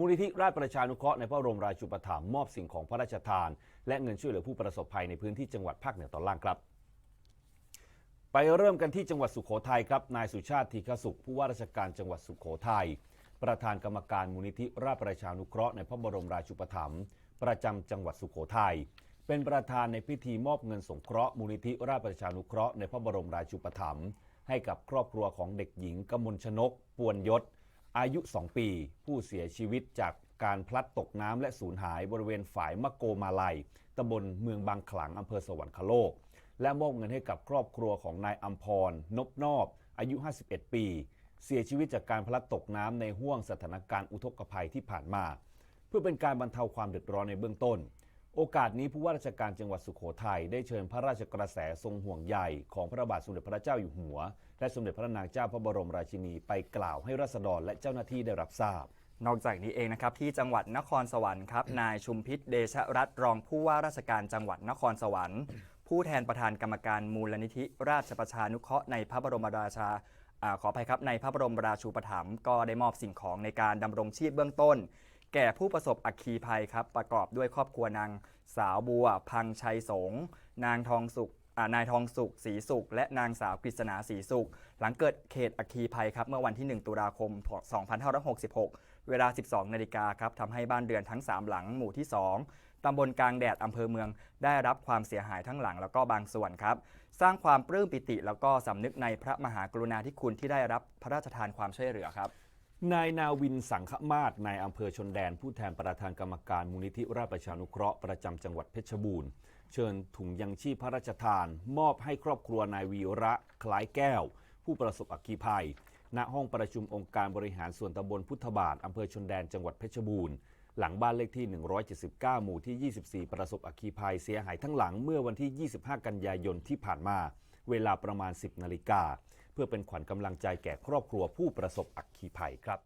มูลนิธิราชประชานุเคราะห์ในพระบรมราชูปถัมภ์มอบสิ่งของพระราชทาน และเงินช่วยเหลือผู้ประสบภัยในพื้นที่จังหวัดภาคเหนือตอนล่างครับ ไปเริ่มกันที่จังหวัดสุโขทัยครับนายสุชาติธีคสุข ผู้ว่าราชการจังหวัดสุโขทัยประธานกรรมการมูลนิธิราชประชานุเคราะห์ในพระบรมราชูปถัมภ์ประจำจังหวัดสุโขทัยเป็นประธานในพิธีมอบเงินสงเคราะห์มูลนิธิราชประชานุเคราะห์ในพระบรมราชูปถัมภ์ให้กับครอบครัวของเด็กหญิงกมลชนก ปวนยศ อายุ 2 ปี ผู้เสียชีวิตจากการพลัดตกน้ำและสูญหายบริเวณฝายมะโกมาลัยตำบลเมืองบางขลังอำเภอสวรรคโลก และมอบเงินให้กับครอบครัวของนายอัมพร นบนอบ อายุ 51 ปี เสียชีวิตจากการพลัดตกน้ำในห้วงสถานการณ์อุทกภัยที่ผ่านมา เพื่อเป็นการบรรเทาความเดือดร้อนในเบื้องต้น โอกาสนี้ผู้ว่าราชการจังหวัดสุโขทัยได้เชิญพระราชกระแสทรงห่วงใยของพระบาทสมเด็จพระเจ้าอยู่หัว และสมเด็จพระนางเจ้าพระบรมราชินีไปกล่าวให้ราษฎรและเจ้าหน้าที่ได้รับทราบนอกจากนี้เองนะครับที่จังหวัดนครสวรรค์ครับนายชุมพิษเดชรัตน์รองผู้ว่าราชการจังหวัดนครสวรรค์ ผู้แทนประธานกรรมการมูลนิธิ ราชประชานุเคราะห์ในพระบรมราชาอาขออภัยครับในพระบรมราชูปถัมภ์ก็ได้มอบสิ่งของในการดำรงชีพเบื้องต้น แก่ผู้ประสบอัคคีภัยครับ ประกอบด้วยครอบครัวนางสาวบัว พังชัยสงนางทองสุขนายทองสุขศรีสุข และนางสาวกฤษณาศรีสุข หลังเกิดเขตอัคคีภัยครับ เมื่อวันที่ 1 ตุลาคม 2566 เวลา 12 นาฬิกาครับทำให้บ้านเรือนทั้ง 3 หลังหมู่ที่ 2 ตำบลกลางแดดอำเภอเมือง ได้รับความเสียหายทั้งหลังแล้วก็บางส่วนครับ สร้างความปลื้มปิติแล้วก็สำนึกในพระมหากรุณาธิคุณที่ได้รับพระราชทานความช่วยเหลือครับ นายนาวินสังฆมาศนายอำเภอชนแดน ผู้แทนประธานกรรมการมูลนิธิราชประชานุเคราะห์ประจำจังหวัดเพชรบูรณ์เชิญถุงยังชีพพระราชทาน มอบให้ครอบครัวนายวีระคล้ายแก้ว ผู้ประสบอัคคีภัย ณห้องประชุมองค์การบริหารส่วนตำบลพุทธบาทอำเภอชนแดนจังหวัดเพชรบูรณ์หลังบ้านเลขที่ 179 หมู่ที่ 24 ประสบอัคคีภัยเสียหายทั้งหลังเมื่อวันที่ 25 กันยายนที่ผ่านมา เวลาประมาณ 10 นาฬิกา เพื่อเป็นขวัญกำลังใจแก่ครอบครัวผู้ประสบอัคคีภัยครับ